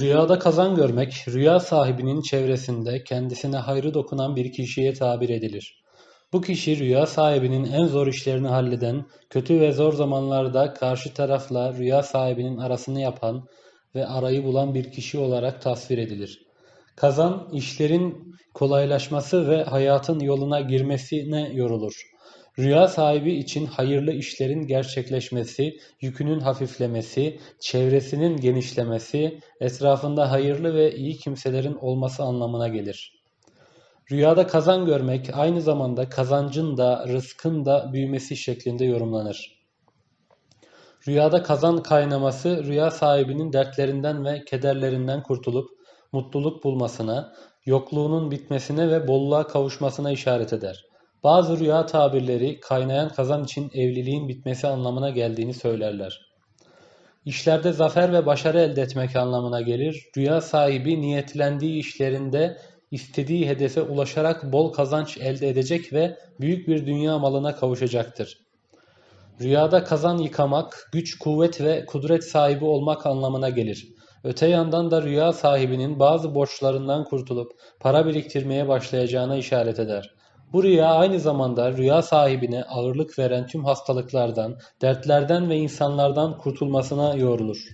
Rüyada kazan görmek, rüya sahibinin çevresinde kendisine hayrı dokunan bir kişiye tabir edilir. Bu kişi rüya sahibinin en zor işlerini halleden, kötü ve zor zamanlarda karşı tarafla rüya sahibinin arasını yapan ve arayı bulan bir kişi olarak tasvir edilir. Kazan, işlerin kolaylaşması ve hayatın yoluna girmesine yorulur. Rüya sahibi için hayırlı işlerin gerçekleşmesi, yükünün hafiflemesi, çevresinin genişlemesi, etrafında hayırlı ve iyi kimselerin olması anlamına gelir. Rüyada kazan görmek aynı zamanda kazancın da rızkın da büyümesi şeklinde yorumlanır. Rüyada kazan kaynaması rüya sahibinin dertlerinden ve kederlerinden kurtulup mutluluk bulmasına, yokluğunun bitmesine ve bolluğa kavuşmasına işaret eder. Bazı rüya tabirleri kaynayan kazan için evliliğin bitmesi anlamına geldiğini söylerler. İşlerde zafer ve başarı elde etmek anlamına gelir. Rüya sahibi niyetlendiği işlerinde istediği hedefe ulaşarak bol kazanç elde edecek ve büyük bir dünya malına kavuşacaktır. Rüyada kazan yıkamak, güç, kuvvet ve kudret sahibi olmak anlamına gelir. Öte yandan da rüya sahibinin bazı borçlarından kurtulup para biriktirmeye başlayacağına işaret eder. Bu rüya aynı zamanda rüya sahibine ağırlık veren tüm hastalıklardan, dertlerden ve insanlardan kurtulmasına yorulur.